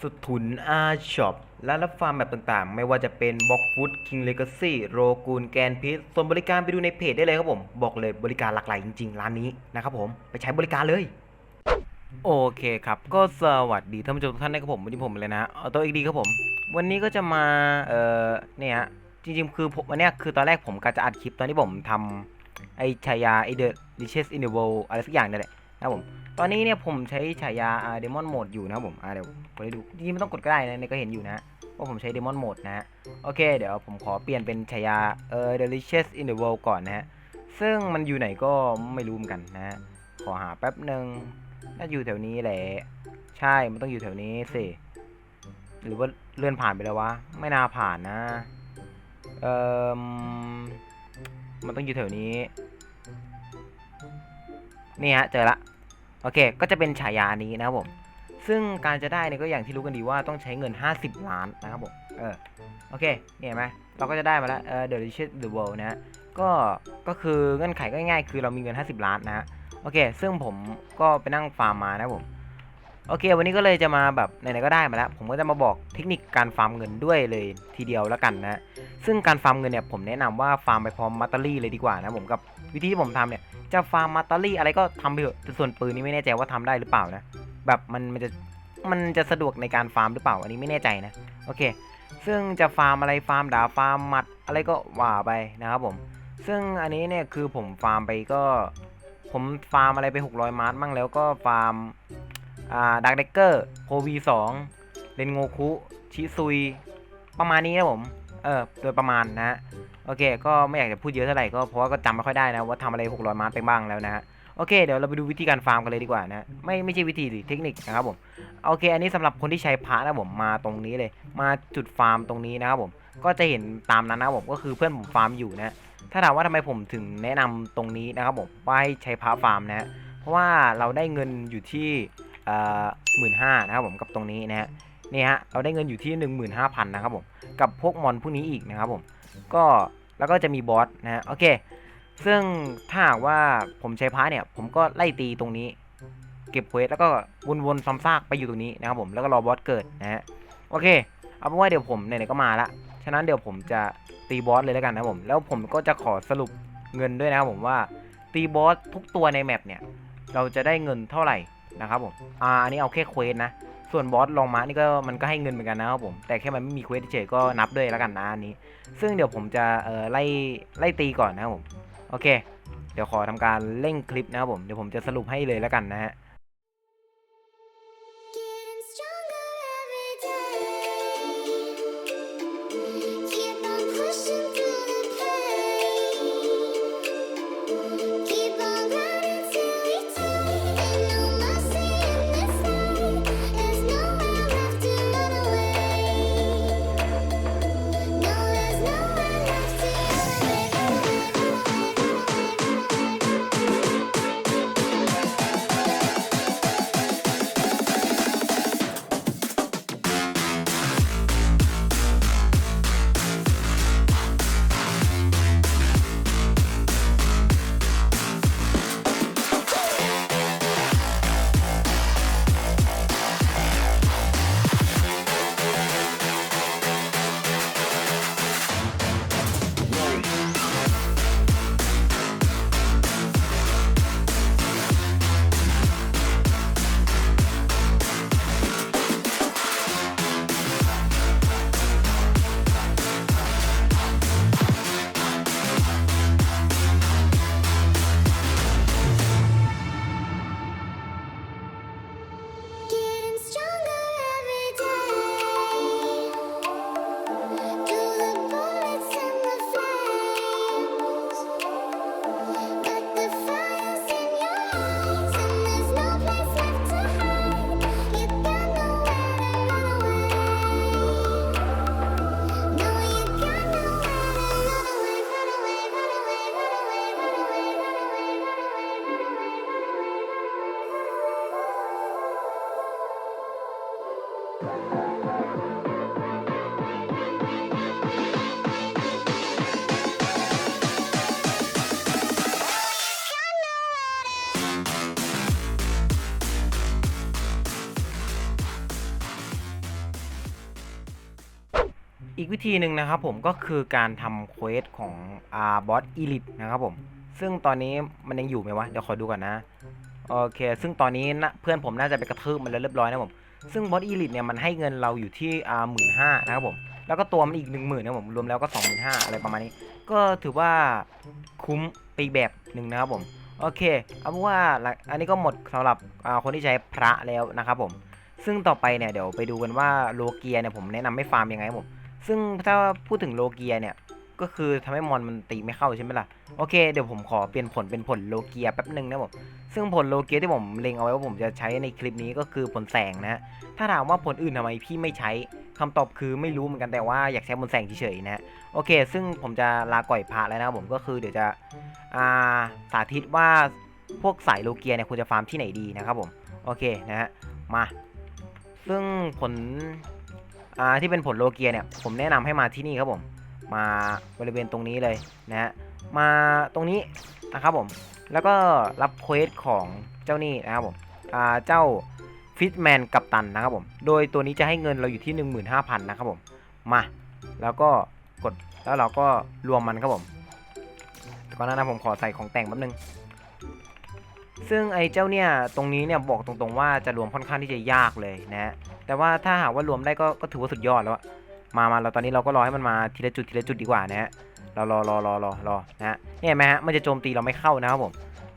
สุดทุนอาช็อปและรับฟาร์มแบบต่างๆ ไม่ว่าจะเป็นบ็อกฟุตคิงเลกาซี่โรกูนแกนพิษส่วนบริการไปดูในเพจได้เลยครับผม บอกเลยบริการหลากหลายจริงๆ ร้านนี้นะครับผม ไปใช้บริการเลยโอเคครับ ก็สวัสดีท่านผู้ชมทุกท่านนะครับผมวันนี้ผมเลยนะออโต้เอ็กดีครับผม วันนี้ก็จะมาเอ่อเนี่ยจริงๆ คือผมวันนี้คือตอนแรกผมกะจะอัดคลิปตอนที่ผมทำไอฉายาไอเดอะดิเชสอินเดอะเวลอะไรสักอย่างนี่แหละ นะครับผม ตอนนี้เนี่ยผมใช้ฉายาเดมอนโหมดอยู่นะครับผมเดี๋ยวผมให้ดูจริงไม่ต้องกดก็ได้นะเนี่ยก็เห็นอยู่นะว่าผมใช้เดมอนโหมดนะฮะ โอเค เดี๋ยวผมขอเปลี่ยนเป็นฉายาเอ่อ delicious in the world ก่อนนะฮะ ซึ่งมันอยู่ไหนก็ไม่รู้เหมือนกันนะฮะ ขอหาแป๊บหนึ่งน่าอยู่แถวนี้แหละ ใช่ มันต้องอยู่แถวนี้สิ หรือว่าเลื่อนผ่านไปแล้ววะ ไม่น่าผ่านนะ เอ่อ มันต้องอยู่แถวนี้ นี่ฮะ เจอละ โอเค ก็จะเป็นฉายานี้นะครับผม ซึ่งการจะได้เนี่ยก็อย่างที่รู้กันดีว่าต้องใช้เงิน 50 ล้านนะครับผม เออ โอเค เนี่ยเห็นไหมเราก็จะได้มาแล้ว เออ The Richest the World นะฮะ ก็ ก็คือเงื่อนไขก็ง่ายๆคือเรามีเงิน 50 ล้านนะฮะ โอเค ซึ่งผมก็ไปนั่งฟาร์มมานะผม โอเค วันนี้ก็เลยจะมาแบบไหนๆก็ได้มาแล้ว ผมก็จะมาบอกเทคนิคการฟาร์มเงินด้วยเลยทีเดียวแล้วกันนะ ซึ่งการฟาร์มเงินเนี่ยผมแนะนำว่าฟาร์มไปพร้อมมัตเตอรี่เลยดีกว่านะผมกับวิธีที่ผมทำเนี่ยจะฟาร์มมัตเตอรี่อะไรก็ทำไปเถอะส่วนปืนนี่ไม่แน่ใจว่าทำได้หรือเปล่านะ แบบมันมันจะมันจะสะดวกในการฟาร์มหรือเปล่าอันนี้ไม่แน่ใจนะโอเค ซึ่งจะฟาร์มอะไรฟาร์มดาฟาร์มมัดอะไรก็ว่าไปนะครับผม ซึ่งอันนี้เนี่ยคือผมฟาร์มไปก็ ผมฟาร์มอะไรไป 600มาร์ทมั่งแล้วก็ฟาร์ม อ่าดักเดกเกอร์โควีสองเรนโงคุชิซุย ประมาณนี้นะผม เออ โดยประมาณนะฮะโอเค ก็ไม่อยากจะพูดเยอะเท่าไหร่ก็เพราะว่าก็จำไม่ค่อยได้นะว่าทำอะไร 600 มาร์ไปบ้างแล้วนะฮะโอเค เดี๋ยวเราไปดูวิธีการฟาร์มกันเลยดีกว่านะ ไม่ไม่ใช่วิธีดิเทคนิคนะครับผม โอเค อันนี้สำหรับคนที่ใช้พระนะผม มาตรงนี้เลย มาจุดฟาร์มตรงนี้นะครับผม ก็จะเห็นตามนั้นนะผม ก็คือเพื่อนผมฟาร์มอยู่นะ ถ้าถามว่าทำไมผมถึงแนะนำตรงนี้นะครับผมว่าให้ใช้พระฟาร์มนะฮะเพราะว่าเราได้เงินอยู่ที่ หมื่นห้านะครับผมกับตรงนี้นะฮะนี่ฮะเราได้เงินอยู่ที่ 15,000นะครับผมกับพวกมอนพวกนี้อีกนะครับผมก็แล้วก็จะมีบอสนะฮะโอเค ซึ่งถ้าว่าผมใช้พระเนี่ย ผมก็ไล่ตีตรงนี้ เก็บเควสแล้วก็วนๆซ้ำซากไปอยู่ตรงนี้นะครับผมแล้วก็รอบอสเกิดนะฮะโอเคเอาเป็นว่าเดี๋ยวผมไหนๆก็มาละฉะนั้นเดี๋ยวผมจะตีบอสเลยแล้วกันนะผมแล้วผมก็จะขอสรุปเงินด้วยนะครับผมว่าตีบอสทุกตัวในแมปเนี่ยเราจะได้เงินเท่าไหร่ นะครับผมอ่าอันนี้เอาแค่เควสนะ ส่วนบอสลองมานี่ก็มันก็ให้เงินเหมือนกันนะครับผม แต่แค่มันไม่มีเควสเฉยๆก็นับด้วยแล้วกันนะอันนี้ ซึ่งเดี๋ยวผมจะเอ่อไล่ไล่ตีก่อนนะครับผม โอเค เดี๋ยวขอทำการเร่งคลิปนะครับผม เดี๋ยวผมจะสรุปให้เลยแล้วกันนะฮะ อีกวิธีหนึ่งนะครับผมก็คือการทำเควสของอาบอสอีลิทนะครับผม ซึ่งตอนนี้มันยังอยู่ไหมวะ เดี๋ยวขอดูก่อนนะ โอเค ซึ่งตอนนี้นะเพื่อนผมน่าจะไปกระทืบมันแล้วเรียบร้อยนะผม ซึ่งบอสอีลิทเนี่ยมันให้เงินเราอยู่ที่อ่าหมื่นห้านะครับผม แล้วก็ตัวมันอีกหนึ่งหมื่นนะผมรวมแล้วก็สองหมื่นห้าอะไรประมาณนี้ ก็ถือว่าคุ้มไปอีกแบบหนึ่งนะครับผม โอเค เอาเป็นว่าอันนี้ก็หมดสำหรับคนที่ใช้พระแล้วนะครับผม ซึ่งต่อไปเนี่ยเดี๋ยวไปดูกันว่าโลเกียเนี่ยผมแนะนำให้ฟาร์มยังไงผม ซึ่งถ้าพูดถึงโลเกียเนี่ยก็คือทำให้มอนมันตีไม่เข้าใช่ไหมล่ะ โอเคเดี๋ยวผมขอเปลี่ยนผลเป็นผลโลเกียแป๊บหนึ่งนะผมซึ่งผลโลเกียที่ผมเล็งเอาไว้ว่าผมจะใช้ในคลิปนี้ก็คือผลแสงนะ ถ้าถามว่าผลอื่นทำไมพี่ไม่ใช้คำตอบคือไม่รู้เหมือนกันแต่ว่าอยากใช้ผลแสงเฉยๆนะโอเค ซึ่งผมจะลาก่อยพระแล้วนะผมก็คือเดี๋ยวจะาสาธิตว่าพวกสายโลเกียเนี่ยควรจะฟาร์มที่ไหนดีนะครับผมโอเคนะฮะมา ซึ่งผล อ่าที่เป็นผลโลเกียเนี่ยผมแนะนำให้มาที่นี่ครับผม มาบริเวณตรงนี้เลยนะฮะมาตรงนี้นะครับผม แล้วก็รับเควสของเจ้านี่นะครับผมอ่าเจ้าฟิตแมนกัปตันนะครับผม โดยตัวนี้จะให้เงินเราอยู่ที่ 15,000 นะครับผม มา แล้วก็กด แล้วเราก็รวมมันครับผมก่อนหน้านั้นผมขอใส่ของแต่งแป๊บนึง ซึ่งไอ้เจ้าเนี่ย ตรงนี้เนี่ยบอกตรงๆว่าจะรวมค่อนข้างที่จะยากเลยนะฮะ แต่ว่าถ้าหากว่ารวมได้ก็ก็ถือว่าสุดยอดแล้วอะมามาเราตอนนี้เราก็รอให้มันมาทีละจุดทีละจุดดีกว่านะฮะเรอรอรอรอรอรอนะฮะเนี่ยเห็นไหมฮะมันจะโจมตีเราไม่เข้านะครับผม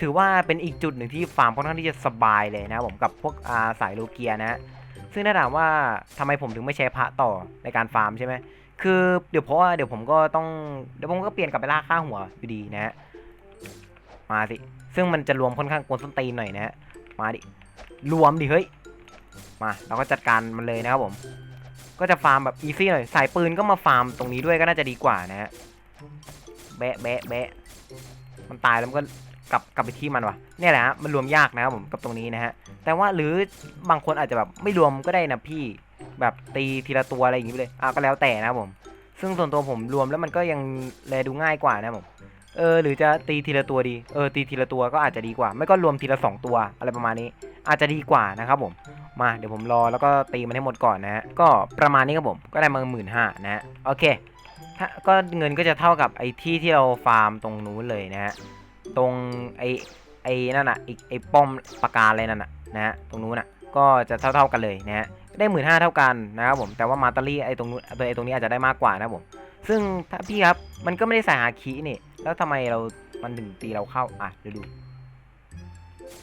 ถือว่าเป็นอีกจุดหนึ่งที่ฟาร์มค่อนข้างที่จะสบายเลยนะครับผมกับพวกอาสายโลเกียนะฮะซึ่งถ้าถามว่าทำไมผมถึงไม่ใช้พระต่อในการฟาร์มใช่ไหมคือเดี๋ยวเพราะว่าเดี๋ยวผมก็ต้องเดี๋ยวผมก็เปลี่ยนกลับไปล่าค่าหัวอยู่ดีนะฮะมาสิซึ่งมันจะรวมค่อนข้างกวนส้นตีนหน่อยนะฮะมาดิรวมดิเฮ้ย มาเราก็จัดการมันเลยนะครับผม ก็จะฟาร์มแบบอีซี่หน่อยสายปืนก็มาฟาร์มตรงนี้ด้วยก็น่าจะดีกว่านะฮะแบะแบะแบะมันตายแล้วมันก็กลับกลับไปที่มันวะเนี่ยแหละฮะมันรวมยากนะครับผมกับตรงนี้นะฮะแต่ว่าหรือบางคนอาจจะแบบไม่รวมก็ได้นะพี่แบบตีทีละตัวอะไรอย่างงี้ไปเลยอะก็แล้วแต่นะครับผม ซึ่งส่วนตัวผมรวมแล้วมันก็ยังแลดูง่ายกว่านะครับผม เออหรือจะตีทีละตัวดี เออตีทีละตัวก็อาจจะดีกว่า ไม่ก็รวมทีละสองตัวอะไรประมาณนี้ อาจจะดีกว่านะครับผม มาเดี๋ยวผมรอแล้วก็ตีมันให้หมดก่อนนะฮะ ก็ประมาณนี้ครับผม ก็ได้มาหมื่นห้านะฮะ โอเค ถ้าก็เงินก็จะเท่ากับไอ้ที่ที่เราฟาร์มตรงนู้นเลยนะฮะ ตรงไอ้ไอ้นั่นน่ะอีกไอ้ป้อมปาการอะไรนั่นน่ะนะฮะ ตรงนู้นน่ะ ก็จะเท่าเท่ากันเลยนะฮะ ได้หมื่นห้าเท่ากันนะครับผม แต่ว่ามาตารี่ไอ้ตรงนู้นไอ้ตรงนี้อาจจะได้มากกว่านะครับผม ซึ่งถ้าพี่ครับ มันก็ไม่ได้ใส่ฮาคินี่ แล้วทำไมเรา มันถึงตีเราเข้า อะเดี๋ยวดู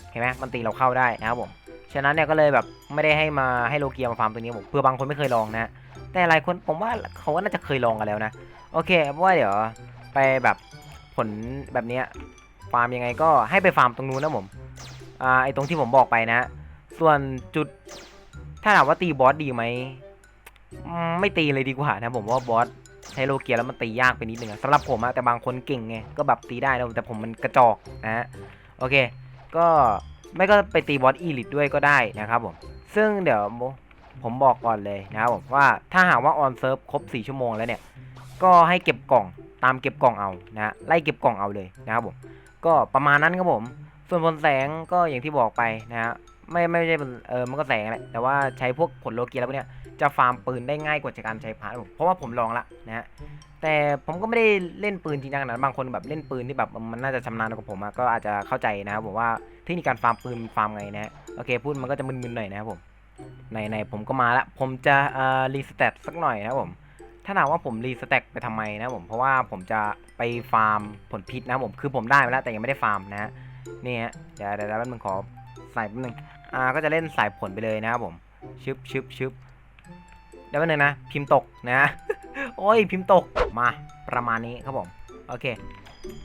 เห็นไหมมันตีเราเข้าได้นะครับผม ฉะนั้นเนี่ยก็เลยแบบไม่ได้ให้มาให้โลเกียมาฟาร์มตัวนี้ผมเพื่อบางคนไม่เคยลองนะ แต่หลายคนผมว่าเขาก็น่าจะเคยลองกันแล้วนะ โอเคเพราะว่าเดี๋ยวไปแบบผลแบบเนี้ยฟาร์มยังไงก็ให้ไปฟาร์มตรงนู้นนะผม อ่าไอตรงที่ผมบอกไปนะ ส่วนจุดถ้าถามว่าตีบอสดีไหม ไม่ตีเลยดีกว่านะผมว่าบอส ช้โลเกียแล้วมันตียากไปนิดนึงอะสำหรับผมอะแต่บางคนเก่งไงก็แบบตีได้นะแต่ผมมันกระจอกนะฮะโอเค ก็ไม่ก็ไปตีบอสอีลิทด้วยก็ได้นะครับผมซึ่งเดี๋ยวผมบอกก่อนเลยนะครับผมว่าถ้าหากว่าออนเซิร์ฟครบ 4 ชั่วโมงแล้วเนี่ย ก็ให้เก็บกล่องตามเก็บกล่องเอานะฮะไล่เก็บกล่องเอาเลยนะครับผมก็ประมาณนั้นครับผม ส่วนผลแสงก็อย่างที่บอกไปนะฮะไม่ไม่ใช่เออมันก็แสงแหละแต่ว่าใช้พวกผลโลเกียแล้วเนี้ย จะฟาร์มปืนได้ง่ายกว่าจากการใช้พาร์ทผมเพราะว่าผมลองละนะฮะแต่ผมก็ไม่ได้เล่นปืนจริงจังนาดนั้นบางคนแบบเล่นปืนที่แบบมันน่าจะชำนาญกว่าผมก็อาจจะเข้าใจนะครับผมว่าเทคนิคการฟาร์มปืนฟาร์มไงนะฮะโอเคพูดมันก็จะมึนๆหน่อยนะครับผมในในผมก็มาละผมจะเอ่อรีสเต็ตสักหน่อยนะครับผมถ้าถามว่าผมรีสแต็กไปทำไมนะผมเพราะว่าผมจะไปฟาร์มผลพิษนะผมคือผมได้มาแล้วแต่ยังไม่ได้ฟาร์มนะฮะนี่ฮะเดี๋ยวเดี๋ยวแป๊บนึงขอใส่แป๊บนึงอ่าก็จะเล่นสายผลไปเลยนะครับผมชึบชึบชึบ เดี๋ยวแป๊บนึงนะ พิมพ์ตกนะ โอ้ยพิมพ์ตกมาประมาณนี้ครับผมโอเค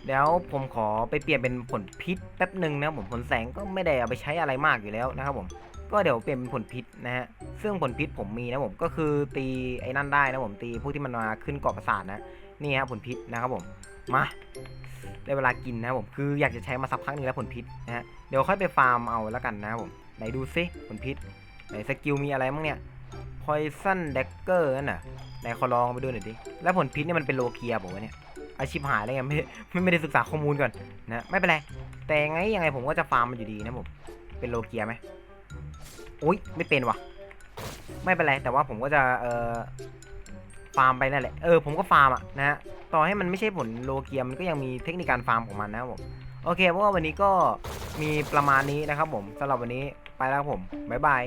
เดี๋ยวผมขอไปเปลี่ยนเป็นผลพิษแป๊บหนึ่งนะผมผลแสงก็ไม่ได้เอาไปใช้อะไรมากอยู่แล้วนะครับผมก็เดี๋ยวเปลี่ยนเป็นผลพิษนะฮะซึ่งผลพิษผมมีนะผมก็คือตีไอ้นั่นได้นะผมตีพวกที่มันมาขึ้นเกาะประสาทนะนี่ฮะผลพิษนะครับผมมาได้เวลากินนะครับผมคืออยากจะใช้มาสักพักหนึงแล้วผลพิษนะฮะเดี๋ยวค่อยไปฟาร์มเอาแล้วกันนะครับผมไหนดูซิผลพิษไหนสกิลมีอะไรบ้างเนี่ย Poison Dagger นั่นน่ะไหนขอลองไปดูหน่อยดิ แล้วผลพิษเนี่ยมันเป็นโลเกียบอกว่าวะเนี่ย อาชีพหายเลยไงไม่ไม่ไม่ได้ศึกษาข้อมูลก่อนนะ ไม่เป็นไร แต่ไงยังไงผมก็จะฟาร์มมันอยู่ดีนะผม เป็นโลเกียไหมอุ้ยไม่เป็นวะไม่เป็นไร แต่ว่าผมก็จะเอ่อฟาร์มไปนั่นแหละ เออผมก็ฟาร์มอะนะฮะ ต่อให้มันไม่ใช่ผลโลเกียมันก็ยังมีเทคนิคการฟาร์มของมันนะครับผม โอเคเพราะว่าวันนี้ก็มีประมาณนี้นะครับผมสำหรับวันนี้ไปแล้วผมบ๊ายบาย